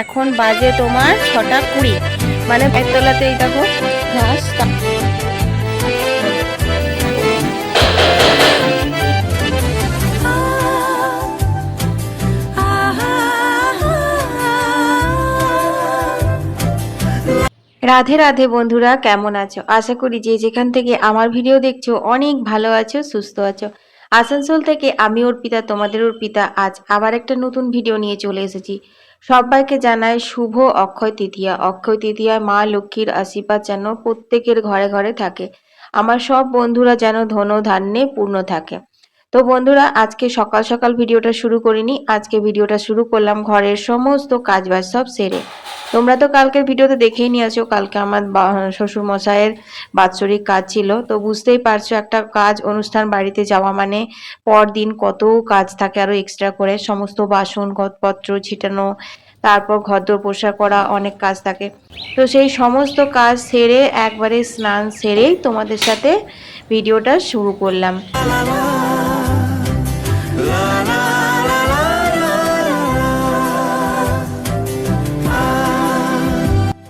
এখন বাজে তোমার ছটা কুড়ি। মানে একতলাতে এই দেখো ঘাস রাধে রাধে বন্ধুরা, কেমন আছো? আশা করি যে যেখান থেকে আমার ভিডিও দেখছ, অনেক ভালো আছো, সুস্থ আছো। আসানসোল থেকে আমি অর্পিতা তোমাদের অর্পিতা আজ আবার একটা নতুন ভিডিও নিয়ে চলে এসেছি। সবাইকে জানাই শুভ অক্ষয় তৃতীয়া। অক্ষয় তৃতীয়ায় মা লক্ষ্মীর আশীর্বাদ যেন প্রত্যেকের ঘরে ঘরে থাকে। আমার সব বন্ধুরা যেন ধন ধান্যে পূর্ণ থাকে। তো বন্ধুরা, আজকে সকাল সকাল ভিডিওটা শুরু করিনি। আজকে ভিডিওটা শুরু করলাম ঘরের সমস্ত কাজবাজ সব সেরে। তোমরা তো কালকের ভিডিওতে দেখেই নিয়ে নিয়েছো, কালকে আমার শ্বশুর মশাইয়ের বাৎসরিক কাজ ছিল। তো বুঝতেই পারছ, একটা কাজ অনুষ্ঠান বাড়িতে যাওয়া মানে পরদিন কত কাজ থাকে আরও এক্সট্রা করে। সমস্ত বাসন পত্র ছিটানো, তারপর ঘরদোর পোষা করা অনেক কাজ থাকে। তো সেই সমস্ত কাজ সেরে, একবারে স্নান সেরেই তোমাদের সাথে ভিডিওটা শুরু করলাম।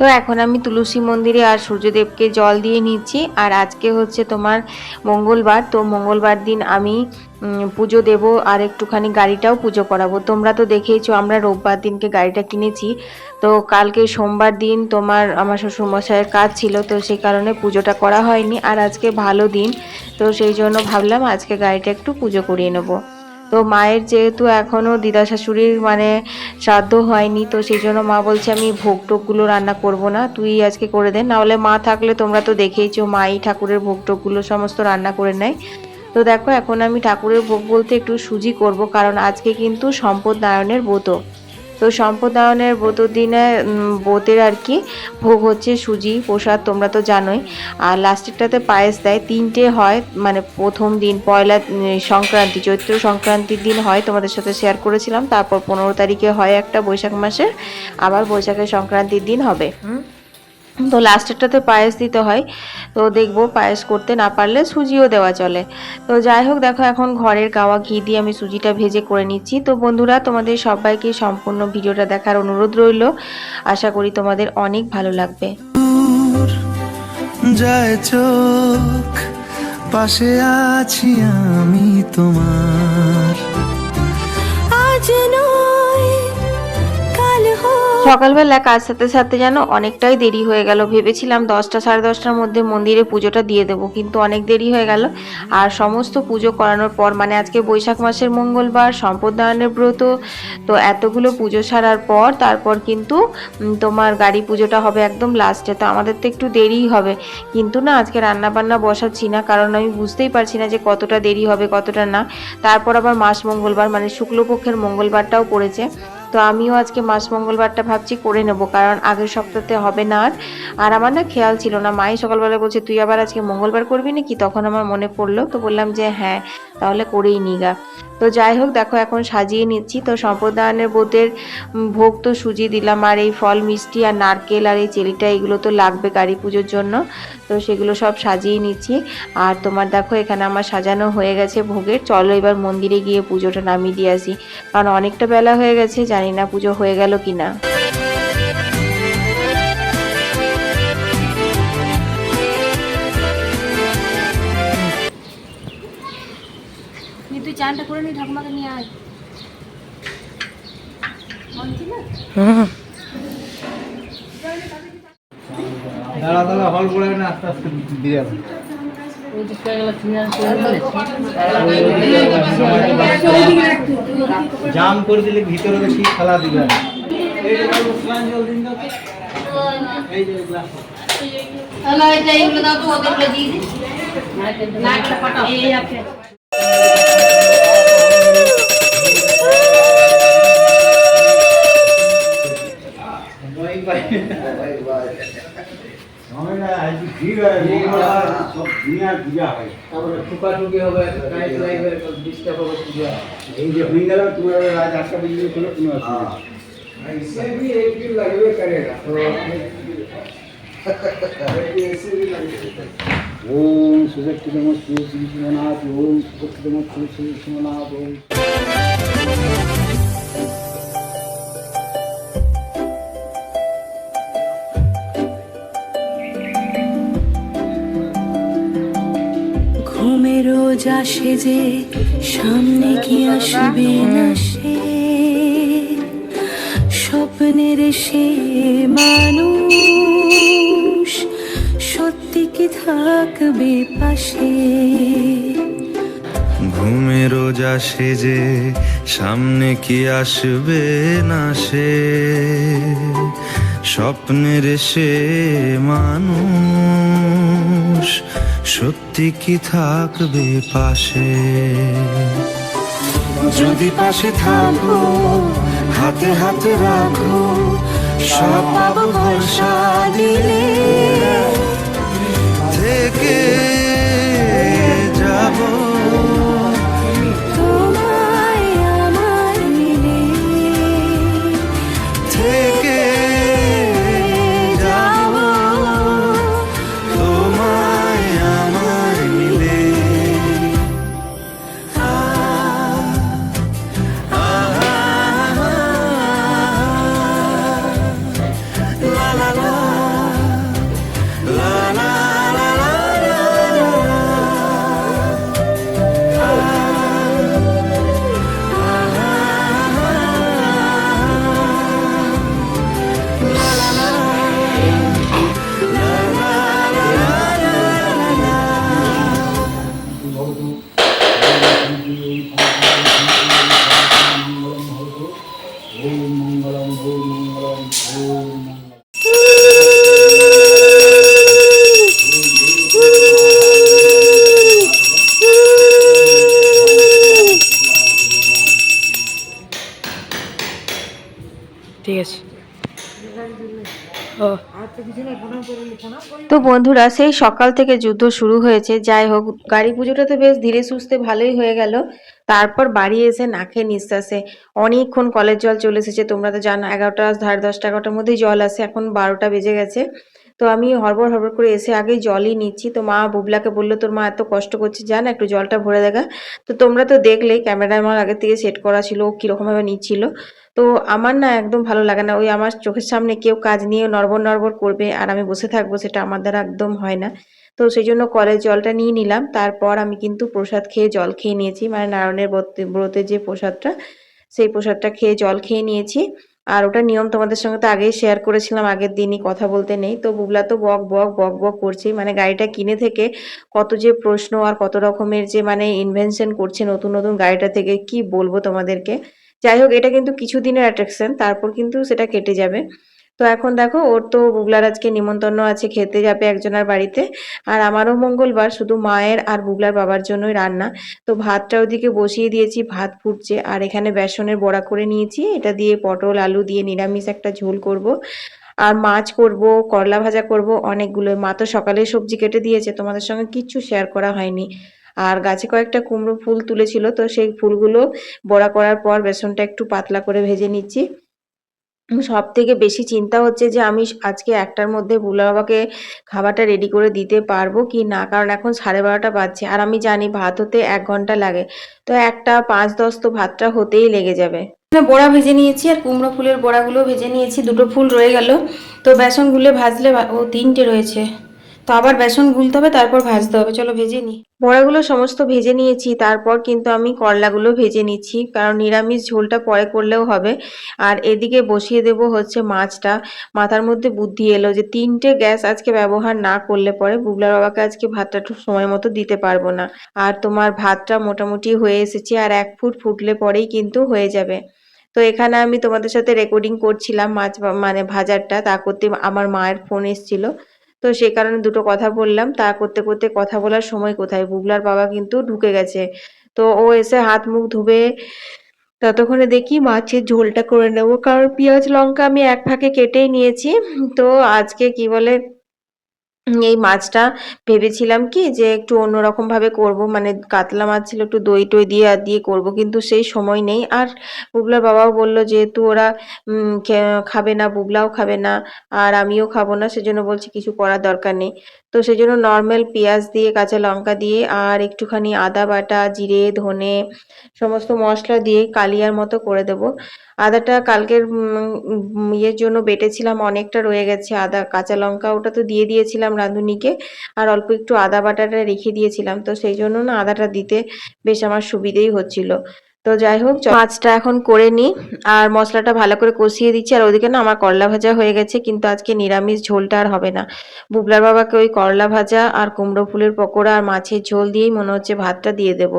তো এখন আমি তুলসী মন্দিরে আর সূর্যদেবকে জল দিয়ে নিচ্ছি, আর আজকে হচ্ছে তোমার মঙ্গলবার, তো মঙ্গলবার দিন আমি পুজো দেব আর একটুখানি গাড়িটাও পুজো করাবো। তোমরা তো দেখেইছো আমরা রোববার দিনকে গাড়িটা কিনেছি, তো কালকে সোমবার দিন তোমার আমার শ্বশুরমশাইয়ের কাজ ছিল, তো সেই কারণে পুজোটা করা হয়নি, আর আজকে ভালো দিন, তো সেই জন্য ভাবলাম আজকে গাড়িটা একটু পুজো করিয়ে নেব। তো মায়ের যেহেতু এখনও দিদা শাশুড়ির মানে শ্রাদ্ধ হয়নি, তো সেই জন্য মা বলছে আমি ভোগ টোকগুলো রান্না করব না, তুই আজকে করে দে। নাহলে মা থাকলে তোমরা তো দেখেইছো, মাই ঠাকুরের ভোগ টোকগুলো সমস্ত রান্না করে নেয়। তো দেখো, এখন আমি ঠাকুরের ভোগ বলতে একটু সুজি করব, কারণ আজকে কিন্তু সম্পদ নারায়ণের ব্রত। তো সম্প্রদায়নের ব্রতর দিনে বোতের ব্রতের আর কি ভোগ হচ্ছে সুজি, প্রসাদ, তোমরা তো জানোই। আর লাস্টেরটাতে পায়েস দেয়। তিনটে হয় মানে প্রথম দিন, পয়লা সংক্রান্তি, চৈত্র সংক্রান্তির দিন হয়, তোমাদের সাথে শেয়ার করেছিলাম। তারপর পনেরো তারিখে হয় একটা বৈশাখ মাসের। আবার বৈশাখের সংক্রান্তির দিন হবে। হুম। তো লাস্টেরটাতে পায়েস দিতে হয়। তো দেখব পায়েস করতে না পারলে সুজিও দেওয়া চলে। তো যাই হোক, দেখো এখন ঘরের গাওয়া ঘি দিয়ে আমি সুজিটা ভেজে করে নিচ্ছি। তো বন্ধুরা, তোমাদের সবাইকে সম্পূর্ণ ভিডিওটা দেখার অনুরোধ রইল। আশা করি তোমাদের অনেক ভালো লাগবে। পাশে আছি আমি তোমার। সকালবেলা কাজ সাথে সাথে যেন অনেকটাই দেরি হয়ে গেল। ভেবেছিলাম দশটা, সাড়ে দশটার মধ্যে মন্দিরে পুজোটা দিয়ে দেবো, কিন্তু অনেক দেরি হয়ে গেল। আর সমস্ত পুজো করানোর পর মানে আজকে বৈশাখ মাসের মঙ্গলবার সম্প্রদায়নের ব্রত, তো এতগুলো পুজো সারার পর, তারপর কিন্তু তোমার গাড়ি পুজোটা হবে একদম লাস্টে তো আমাদের তো একটু দেরিই হবে। কিন্তু না, আজকে রান্না বান্না বসাচ্ছি না, কারণ আমি বুঝতেই পারছি না যে কতটা দেরি হবে, কতটা না। তারপর আবার মাস মঙ্গলবার মানে শুক্লপক্ষের মঙ্গলবারটাও পড়েছে। তো আমিও আজকে মাস মঙ্গলবারটা ভাবছি করে নেব, কারণ আগের সপ্তাহে হবে না আর আমার না খেয়াল ছিল না, মাই সকালবেলা বলছে, তুই আবার আজকে মঙ্গলবার করবি নাকি? তখন আমার মনে পড়ল, তো বললাম যে হ্যাঁ তাহলে করেই নিগা। তো যাই হোক, দেখো এখন সাজিয়ে নিচ্ছি। তো সম্প্রদায়নের বোধের ভোগ তো সুজি দিলাম। আর এই ফল, মিষ্টি আর নারকেল আর এই চেলিটা, এগুলো তো লাগবে গাড়ি পুজোর জন্য। তো সেগুলো সব সাজিয়ে নিচ্ছি। আর তোমার দেখো, এখানে আমার সাজানো হয়ে গেছে ভোগের। চলো এবার মন্দিরে গিয়ে পুজোটা নামিয়ে দিয়ে আসি। কারণ অনেকটা বেলা হয়ে গেছে, জানি না পুজো হয়ে গেল কি না চানটা করে নি ঠাকুমাকে নিয়ে আয়। দাঁড়া দাঁড়া হল পড়ে না আস্তে আস্তে দিয়ে যাবে জাম করে দিলে ভিতরে তো কি খেলা দিবে? এই এই যে হয়ে গেল তোমার রাত আটটা বেজে কোনো কোনো অসুবিধা নেই। इससे भी एक दिन लगवे करेगा तो ऐसे भी लगेगा ওম সুদক্ষিত মস্তু শ্রী শিবনাথ ওম সুদক্ষিত মস্তু শ্রী রোজ আসে যে সামনে কি আসবে না সে? স্বপ্নের সে মানুষ সত্যি কি থাকবে পাশে? ঘুমে রোজ আসে যে সামনে কি আসবে না সে? স্বপ্নের সে মানুষ সত্যি কি থাকবে পাশে? যদি পাশে থাকো হাতে হাতে রাখো সব পাবো ভরসা। Oh. বন্ধুরা, সেই সকাল থেকে যুদ্ধ শুরু হয়েছে। যাই হোক, গাড়ি পুজোটা তো বেশ ধীরে সুস্থে ভালোই হয়ে গেল। তারপর বাড়ি এসে নাকে নিঃশ্বাসে অনেকক্ষণ কলের জল চলে এসেছে। তোমরা তো জানো, এগারোটা সাড়ে দশটা, এগারোটার মধ্যেই জল আসে। এখন বারোটা বেজে গেছে। তো আমি হড়বড় হড়বড় করে এসে আগেই জলই নিচ্ছি। তো মা বুবলাকে বলল, তোর মা এত কষ্ট করছে, জান একটু জলটা ভরে দেখা। তো তোমরা তো দেখলেই ক্যামেরা আমার আগে থেকে সেট করা ছিল, ও কীরকমভাবে নিচ্ছিল। তো আমার না একদম ভালো লাগে না। ওই আমার চোখের সামনে কেউ কাজ নিয়ে নড়বড় নড়বড় করবে আর আমি বসে থাকব সেটা আমার দ্বারা একদম হয় না। তো সেই জন্য কলের জলটা নিয়ে নিলাম। তারপর আমি কিন্তু প্রসাদ খেয়ে জল খেয়ে নিয়েছি। মানে নারায়ণের ব্রতে- ব্রতের যে প্রসাদটা, সেই প্রসাদটা খেয়ে জল খেয়ে নিয়েছি। আর ওটা নিয়ম তোমাদের সঙ্গে তো আগেই শেয়ার করেছিলাম, আগের দিনই কথা বলতে নেই। তো বুবলা তো বক বক বক বক করছেই। মানে গাড়িটা কিনে থেকে কত যে প্রশ্ন আর কত রকমের যে মানে ইনভেনশন করছে নতুন নতুন গাড়িটা থেকে কি বলব তোমাদেরকে? যাই হোক এটা কিন্তু কিছুদিনের অ্যাট্রাকশন তারপর কিন্তু সেটা কেটে যাবে। তো এখন দেখো, ওর তো বুবলার আজকে নিমন্ত্রণ আছে, খেতে যাবে একজনের বাড়িতে। আর আমারও মঙ্গলবার, শুধু মায়ের আর বুবলার বাবার জন্যই রান্না। তো ভাতটা ওদিকে বসিয়ে দিয়েছি, ভাত ফুটছে। আর এখানে বেসনের বড়া করে নিয়েছি, এটা দিয়ে পটল, আলু দিয়ে নিরামিষ একটা ঝোল করব। আর মাছ করব, করলা ভাজা করব, অনেকগুলো। মা তো সকালে সবজি কেটে দিয়েছে, তোমাদের সঙ্গে কিচ্ছু শেয়ার করা হয়নি। আর গাছে কয়েকটা কুমড়ো ফুল তুলেছিল, তো সেই ফুলগুলো বড়া করার পর বেসনটা একটু পাতলা করে ভেজে নিচ্ছি। সব থেকে বেশি চিন্তা হচ্ছে যে আমি আজকে একটার মধ্যে বুলা বাবাকে খাবারটা রেডি করে দিতে পারব কি না, কারণ এখন সাড়ে বারোটা বাজছে আর আমি জানি ভাত হতে এক ঘণ্টা লাগে। তো একটা পাঁচ দশ তো ভাতটা হতেই লেগে যাবে। বড়া ভেজে নিয়েছি আর কুমড়ো ফুলের বড়াগুলো ভেজে নিয়েছি, দুটো ফুল রয়ে গেল। তো বেসন গুলে ভাজলে ও তিনটে রয়েছে। তো আবার বেসন গুলতে হবে, তারপর ভাজতে হবে। চলো ভেজে নিই বড়াগুলো সমস্ত ভেজে নিয়েছি, তারপর কিন্তু আমি করলাগুলো ভেজে নিচ্ছি, কারণ নিরামিষ ঝোলটা পরে করলেও হবে। আর এদিকে বসিয়ে দেব হচ্ছে মাছটা। মাথার মধ্যে বুদ্ধি এলো যে তিনটে গ্যাস আজকে ব্যবহার না করলে পরে বুবলার বাবাকে আজকে ভাতটা সময় মতো দিতে পারব না। আর তোমার ভাতটা মোটামুটি হয়ে এসেছে আর এক ফুট ফুটলে পরেই কিন্তু হয়ে যাবে। তো এখানে আমি তোমাদের সাথে রেকর্ডিং করছিলাম মাছ মানে ভাজারটা, তা করতে আমার মায়ের ফোন এসেছিল। তো সে কারণে দুটো কথা বললাম। তা করতে করতে কথা বলার সময় কোথায়? বুগলার বাবা কিন্তু ঢুকে গেছে। তো ও এসে হাত, মুখ ধুবে। ততক্ষণে দেখি মাছের ঝোলটা করে নেব। কারণ পেঁয়াজ, লঙ্কা আমি এক ফাঁকে কেটেই নিয়েছি। তো আজকে কি বলে এই মাছটা ভেবেছিলাম কি যে একটু অন্যরকমভাবে করব। মানে কাতলা মাছ ছিল একটু দই টই দিয়ে আর দিয়ে করব, কিন্তু সেই সময় নেই। আর বুবলার বাবাও বলল যেহেতু ওরা খাবে না, বুবলাও খাবে না, আর আমিও খাব না, সেজন্য বলছি কিছু করার দরকার নেই। তো সেই জন্য নর্মাল পেঁয়াজ দিয়ে, কাঁচা লঙ্কা দিয়ে আর একটুখানি আদা বাটা, জিরে, ধনে সমস্ত মশলা দিয়ে কালিয়ার মতো করে দেব। আদাটা কালকের ইয়ের জন্য বেটেছিলাম, অনেকটা রয়ে গেছে আদা। কাঁচা লঙ্কা ওটা তো দিয়ে দিয়েছিলাম রাঁধুনিকে আর অল্প একটু আদা বাটাটা রেখে দিয়েছিলাম। তো সেই জন্য না আদাটা দিতে বেশ আমার সুবিধেই হচ্ছিল। তো যাই হোক মাছটা এখন করে নিই। আর মশলাটা ভালো করে কষিয়ে দিচ্ছি। আর ওদিকে না আমার করলা ভাজা হয়ে গেছে কিন্তু আজকে নিরামিষ ঝোলটা আর হবে না। বুবলার বাবাকে ওই করলা ভাজা আর কুমড়ো ফুলের পকোড়া আর মাছের ঝোল দিয়েই মনে হচ্ছে ভাতটা দিয়ে দেব।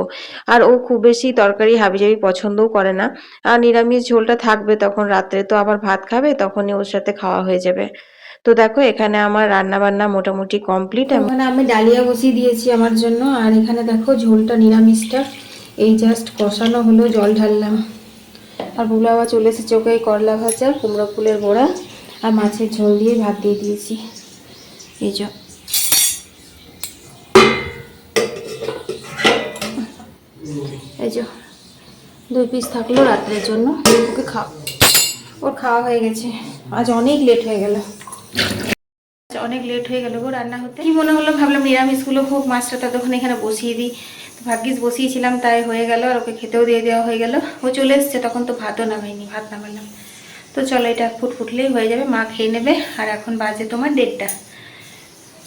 আর ও খুব বেশি তরকারি হাবিজাবি পছন্দও করে না। আর নিরামিষ ঝোলটা থাকবে তখন রাত্রে তো আবার ভাত খাবে তখনই ওর সাথে খাওয়া হয়ে যাবে। তো দেখো এখানে আমার রান্না বান্না মোটামুটি কমপ্লিট। আমি ডালিয়া বসিয়ে দিয়েছি আমার জন্য। আর এখানে দেখো ঝোলটা নিরামিষটা। এই জাস্ট কষানো হলো, জল ঢাললাম। আর বাবা চলে এসেছে, ওকে করলা ভাজা, কুমড়ো ফুলের বড়া আর মাছের ঝোল দিয়ে ভাত দিয়ে দিয়েছি। এই যে। এই যে। দুই পিস থাকল রাত্রের জন্য। ওকে খাও। ওর খাওয়া হয়ে গেছে। আজ অনেক লেট হয়ে গেল। অনেক লেট হয়ে গেল গো রান্না হতে। কি মনে হলো? ভাবলাম নিরামিষগুলো হোক, মাছটা ততক্ষণ এখানে বসিয়ে দিই। ভাগ্যিস বসিয়েছিলাম, তাই হয়ে গেল আর ওকে খেতেও দিয়ে দেওয়া হয়ে গেল। ও চলে এসছে, তখন তো ভাতও নামাইনি ভাত নামালাম। তো চলো, এটা ফুট ফুটলেই হয়ে যাবে, মা খেয়ে নেবে। আর এখন বাজে তোমার দেড়টা।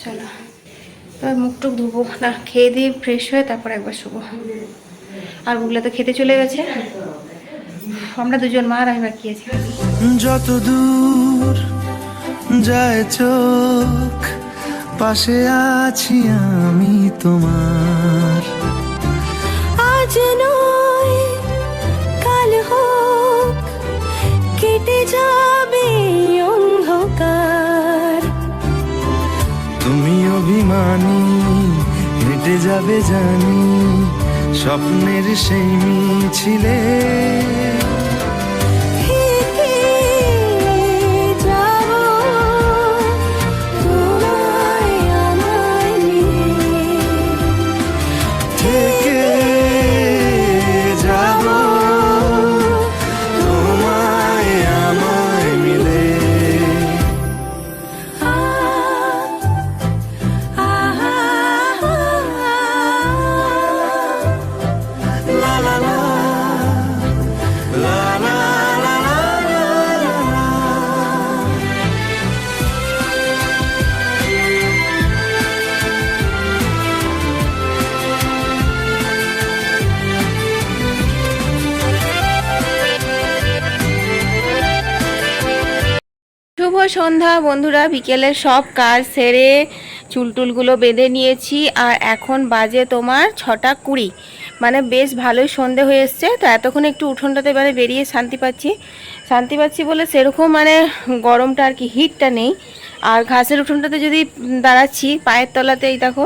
চলো, এবার মুখ টুক ধুবো, না, খেয়ে দিয়ে ফ্রেশ হয়ে তারপর একবার শুবো। আর ওগুলো তো খেতে চলে গেছে। আমরা দুজন, মা আর আমি বাকি আছি। যত দূর যায় চোখ, পাশে আছি আমি তোমার। আজ নয় কেটে যাবে অন্ধকার। তুমি অভিমানী হেঁটে যাবে জানি স্বপ্নের সেই মিছিলে। সন্ধ্যা, বন্ধুরা, বিকেলে সব কাজ সেরে চুলটুলগুলো বেঁধে নিয়েছি আর এখন বাজে তোমার ছটা কুড়ি। মানে বেশ ভালোই সন্ধে হয়ে এসছে, তো এতক্ষণ একটু উঠোনটাতে মানে বেরিয়ে শান্তি পাচ্ছি। শান্তি পাচ্ছি বলে সেরকম মানে গরমটা আর কি হিটটা নেই। আর ঘাসের উঠোনটাতে যদি দাঁড়াচ্ছি, পায়ের তলাতে এই দেখো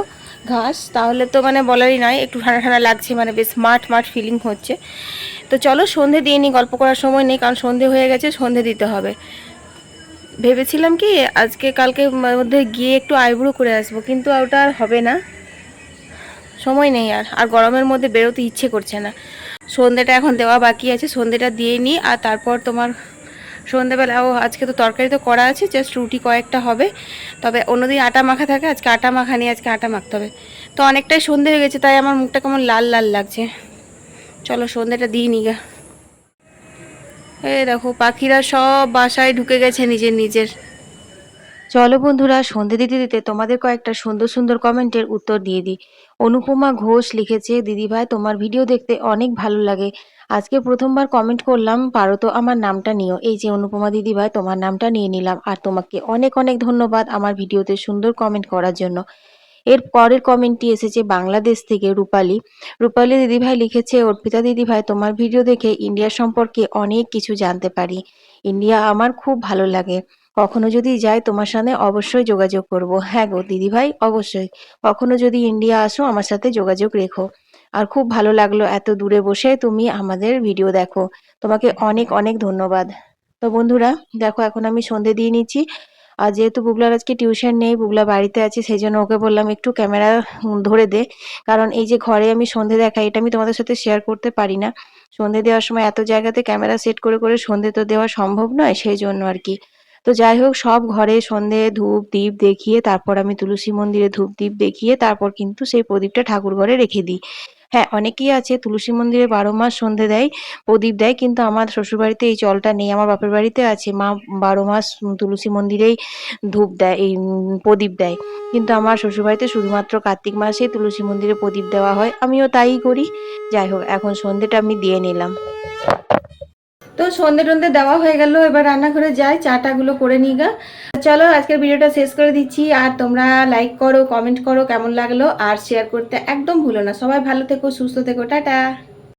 ঘাস, তাহলে তো মানে বলারই নয়, একটু ঠান্ডা ঠান্ডা লাগছে মানে বেশ মাঠ মাঠ ফিলিং হচ্ছে। তো চলো সন্ধে দিয়ে নিই গল্প করার সময় নেই, কারণ সন্ধে হয়ে গেছে, সন্ধে দিতে হবে। ভেবেছিলাম কি আজকে কালকে মধ্যে গিয়ে একটু আইব্রো করে আসব, কিন্তু ওটা আর হবে না। সময় নেই আর আর গরমের মধ্যে বেরোতে ইচ্ছে করছে না। সন্ধেটা এখন দেওয়া বাকি আছে সন্ধেটা দিয়ে নিই আর তারপর তোমার সন্ধেবেলা ও আজকে তো তরকারি তো করা আছে জাস্ট রুটি কয়েকটা হবে। তবে অন্যদিন আটা মাখা থাকে, আজকে আটা মাখা নিয়ে আজকে আটা মাখতে হবে। তো অনেকটাই সন্ধে হয়ে গেছে, তাই আমার মুখটা কেমন লাল লাল লাগছে। চলো সন্ধেটা দিই নি গা। এই দেখো, পাখিরা সব বাসায় ঢুকে গেছে নিজের নিজের। চলো বন্ধুরা, সন্ধে দিতে দিতে তোমাদের কয়েকটা সুন্দর সুন্দর কমেন্টের উত্তর দিয়ে দিই। অনুপমা ঘোষ লিখেছে দিদিভাই তোমার ভিডিও দেখতে অনেক ভালো লাগে। আজকে প্রথমবার কমেন্ট করলাম, পারো তো আমার নামটা নিও। এই যে অনুপমা দিদিভাই তোমার নামটা নিয়ে নিলাম। আর তোমাকে অনেক অনেক ধন্যবাদ আমার ভিডিওতে সুন্দর কমেন্ট করার জন্য। এর পরের কমেন্টটি এসেছে বাংলাদেশ থেকে রূপালী। রূপালী দিদিভাই লিখেছে, অর্পিতা দিদিভাই, তোমার ভিডিও দেখে ইন্ডিয়া সম্পর্কে অনেক কিছু জানতে পারি। ইন্ডিয়া আমার খুব ভালো লাগে। কখনো যদি যাই তোমার সাথে অবশ্যই যোগাযোগ করব। হ্যাঁ গো দিদিভাই, অবশ্যই। কখনো যদি ইন্ডিয়া আসো, আমার সাথে যোগাযোগ রেখো। আর খুব ভালো লাগল এত দূরে বসে তুমি আমাদের ভিডিও দেখো। তোমাকে অনেক অনেক ধন্যবাদ। তো বন্ধুরা, দেখো এখন আমি সন্ধে দিয়ে নিচ্ছি। আর যেহেতু বুগলার আজকে টিউশন নেই বুগলা বাড়িতে আছে, সেই জন্য ওকে বললাম একটু ক্যামেরা ধরে দে। কারণ এই যে ঘরে আমি সন্ধে দেখাই, এটা আমি তোমাদের সাথে শেয়ার করতে পারি না। সন্ধে দেওয়ার সময় এত জায়গাতে ক্যামেরা সেট করে করে সন্ধে তো দেওয়া সম্ভব নয়, সেই জন্য আর কি। তো যাই হোক, সব ঘরে সন্ধে, ধূপ, দীপ দেখিয়ে, তারপর আমি তুলসী মন্দিরে ধূপ, দীপ দেখিয়ে, তারপর কিন্তু সেই প্রদীপটা ঠাকুর ঘরে রেখে দিই। হ্যাঁ অনেকেই আছে, তুলসী মন্দিরে বারো মাস সন্ধে দেয়, প্রদীপ দেয়, কিন্তু আমার শ্বশুরবাড়িতে এই চলটা নেই, আমার বাপের বাড়িতে আছে, মা বারো মাস তুলসী মন্দিরেই ধূপ দেয়, এই প্রদীপ দেয়, কিন্তু আমার শ্বশুরবাড়িতে শুধুমাত্র কার্তিক মাসেই তুলসী মন্দিরে প্রদীপ দেওয়া হয়, আমিও তাই করি, যাই হোক, এখন সন্ধেটা আমি দিয়ে নিলাম। তো সন্ধে টন্ধে দেওয়া হয়ে গেল, এবার রান্নাঘরে যাই, চাটাগুলো করে নিই গা। চলো, আজকের ভিডিওটা শেষ করে দিচ্ছি, আর তোমরা লাইক করো কমেন্ট করো, কেমন লাগল, আর শেয়ার করতে একদম ভুলো না। সবাই ভালো থেকো, সুস্থ থেকো, টাটা।